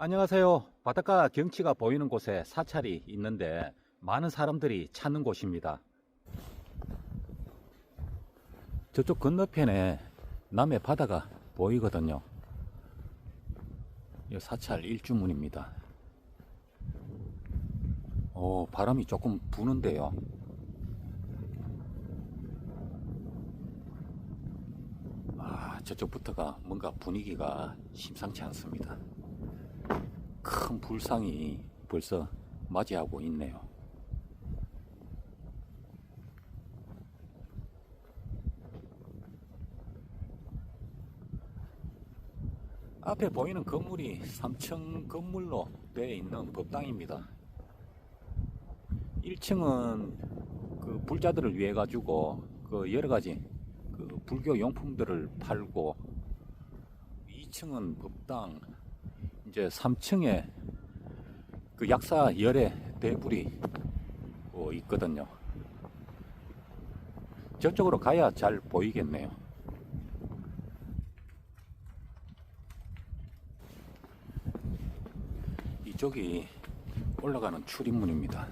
안녕하세요. 바닷가 경치가 보이는 곳에 사찰이 있는데 많은 사람들이 찾는 곳입니다. 저쪽 건너편에 남해 바다가 보이거든요. 이 사찰 일주문입니다. 오, 바람이 조금 부는데요. 아, 저쪽부터가 뭔가 분위기가 심상치 않습니다. 큰 불상이 벌써 맞이하고 있네요. 앞에 보이는 건물이 3층 건물로 되어 있는 법당입니다. 1층은 그 불자들을 위해 가지고 그 여러 가지 그 불교 용품들을 팔고 2층은 법당 이제 3층에 그 약사 열애 대불이 어, 있거든요. 저쪽으로 가야 잘 보이겠네요. 이쪽이 올라가는 출입문입니다.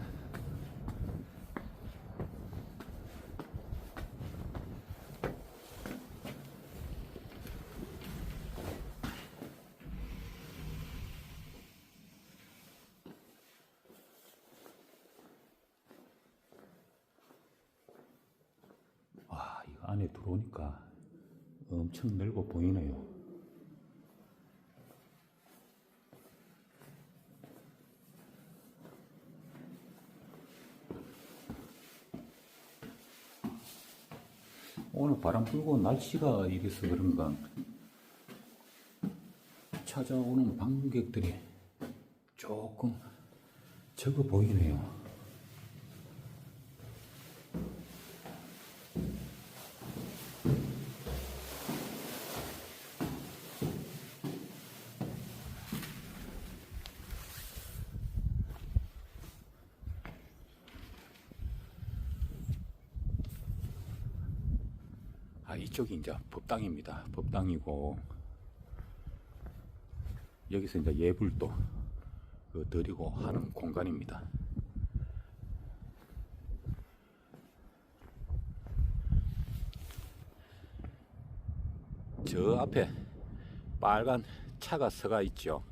와, 이거 안에 들어오니까 엄청 넓어 보이네요. 오늘 바람 불고 날씨가 이래서 그런가 찾아오는 방문객들이 조금 적어 보이네요. 아, 이쪽이 이제 법당입니다. 법당이고, 여기서 이제 예불도 그 드리고 하는 공간입니다. 저 앞에 빨간 차가 서가 있죠.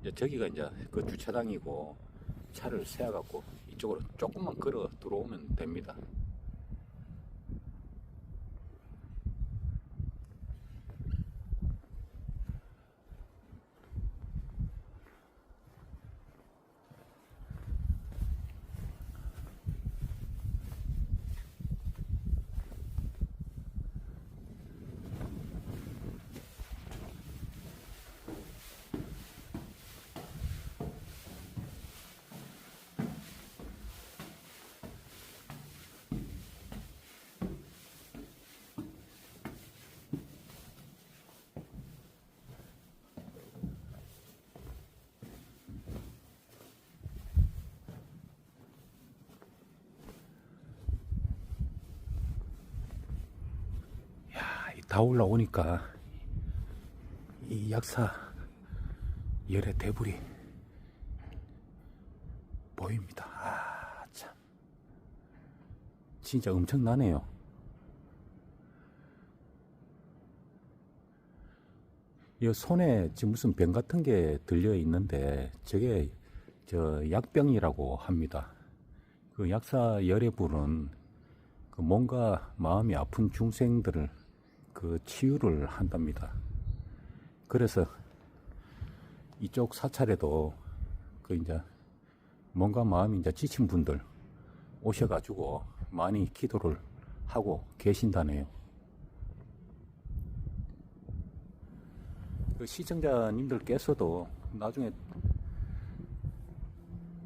이제 저기가 이제 그 주차장이고 차를 세워갖고 이쪽으로 조금만 걸어 들어오면 됩니다. 야, 이 다 올라오니까 이 약사 열의 대불이 보입니다. 아, 참. 진짜 엄청나네요. 이 손에 지금 무슨 병 같은 게 들려 있는데 저게 저 약병이라고 합니다. 그 약사 열의 불은 그 뭔가 마음이 아픈 중생들을 그 치유를 한답니다. 그래서 이쪽 사찰에도 그 이제 뭔가 마음이 이제 지친 분들 오셔가지고 많이 기도를 하고 계신다네요. 그 시청자님들께서도 나중에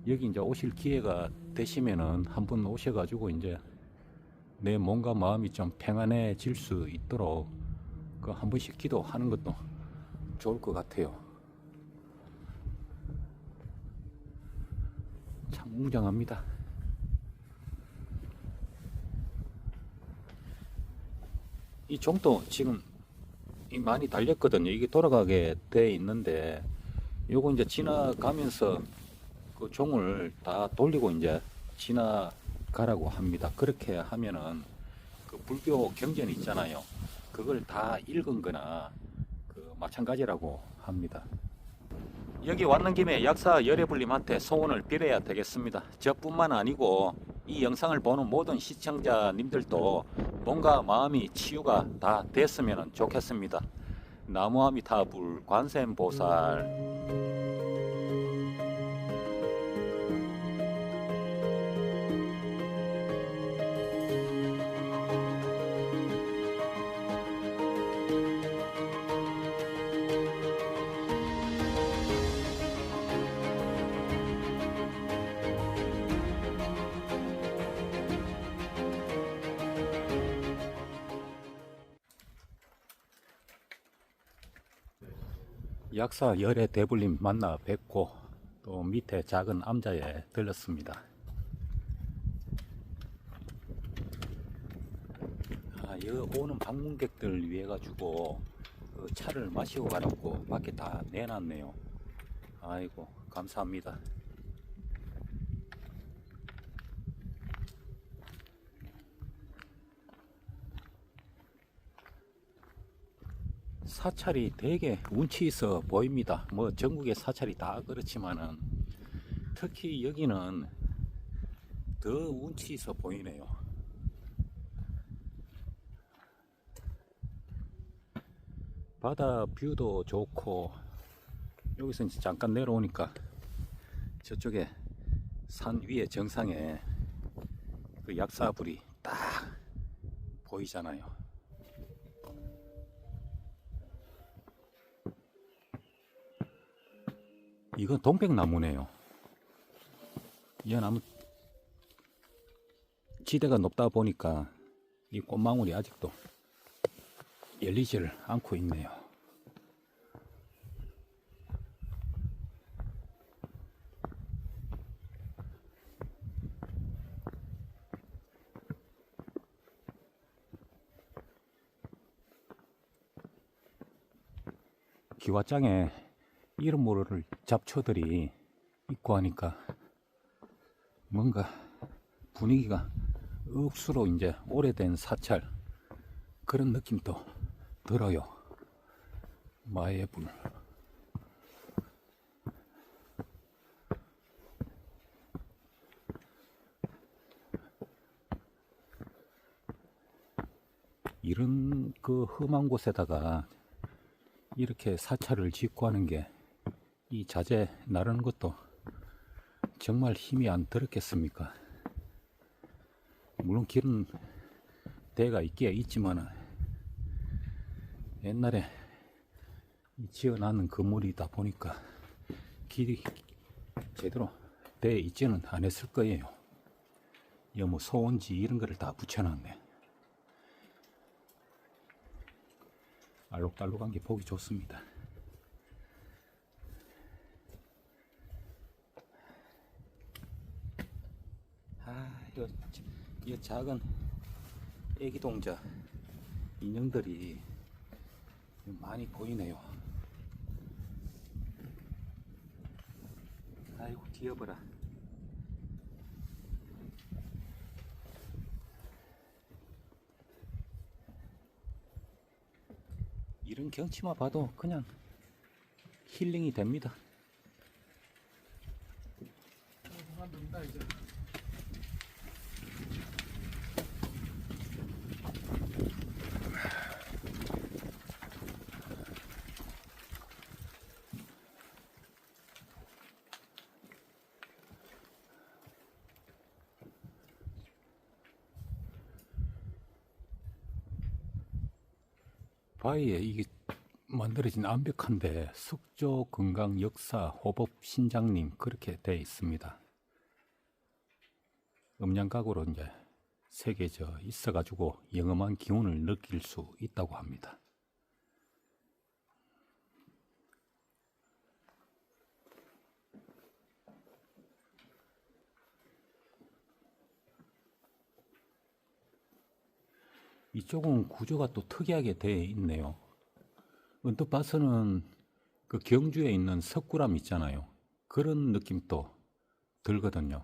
여기 이제 오실 기회가 되시면은 한번 오셔가지고 이제 내 몸과 마음이 좀 평안해질 수 있도록 그 한 번씩 기도하는 것도 좋을 것 같아요. 참 웅장합니다. 이 종도 지금 이 많이 달렸거든요. 이게 돌아가게 돼 있는데 요거 이제 지나가면서 그 종을 다 돌리고 이제 지나 가라고 합니다. 그렇게 하면은 그 불교 경전 있잖아요. 그걸 다 읽은 거나 그 마찬가지라고 합니다. 여기 왔는 김에 약사 열애불님한테 소원을 빌어야 되겠습니다. 저뿐만 아니고 이 영상을 보는 모든 시청자님들도 몸과 마음이 치유가 다 됐으면 좋겠습니다. 나무아미타불 관세음보살 약사 열애 대불님 만나 뵙고 또 밑에 작은 암자에 들렀습니다. 아, 여기 오는 방문객들 위해 가지고 그 차를 마시고 가라고 밖에 다 내놨네요. 아이고 감사합니다. 사찰이 되게 운치 있어 보입니다. 뭐 전국의 사찰이 다 그렇지만은 특히 여기는 더 운치 있어 보이네요. 바다 뷰도 좋고 여기서 이제 잠깐 내려오니까 저쪽에 산 위에 정상에 그 약사불이 딱 보이잖아요. 이건 동백나무네요. 이 나무 지대가 높다 보니까 이 꽃망울이 아직도 열리지를 않고 있네요. 기와장에 이름 모를 잡초들이 있고 하니까 뭔가 분위기가 억수로 이제 오래된 사찰 그런 느낌도 들어요. 마의 불. 이런 그 험한 곳에다가 이렇게 사찰을 짓고 하는 게 이 자재 나르는 것도 정말 힘이 안 들었겠습니까? 물론 길은 대가 있기야 있지만은 옛날에 지어놨는 건물이다 보니까 길이 제대로 돼 있지는 않았을 거예요. 여뭐 소원지 이런 거를 다 붙여놨네. 알록달록한 게 보기 좋습니다. 이거, 이 작은 애기 동자 인형들이 많이 보이네요. 아이고, 귀여워라. 이런 경치만 봐도 그냥 힐링이 됩니다. 바위에 이게 만들어진 암벽한데 숙조 건강 역사 호법 신장님 그렇게 돼 있습니다. 음양각으로 이제 새겨져 있어가지고 영험한 기운을 느낄 수 있다고 합니다. 이쪽은 구조가 또 특이하게 되어 있네요. 언뜻 봐서는 그 경주에 있는 석굴암 있잖아요. 그런 느낌도 들거든요.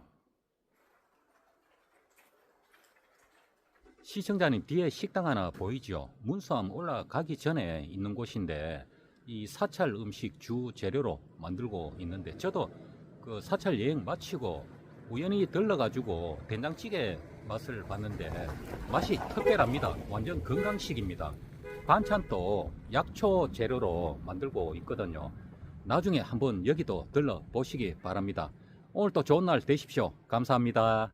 시청자님 뒤에 식당 하나 보이죠? 문수암 올라가기 전에 있는 곳인데 이 사찰 음식 주 재료로 만들고 있는데 저도 그 사찰 여행 마치고 우연히 들러가지고 된장찌개 맛을 봤는데 맛이 특별합니다. 완전 건강식입니다. 반찬도 약초 재료로 만들고 있거든요. 나중에 한번 여기도 들러 보시기 바랍니다. 오늘 또 좋은 날 되십시오. 감사합니다.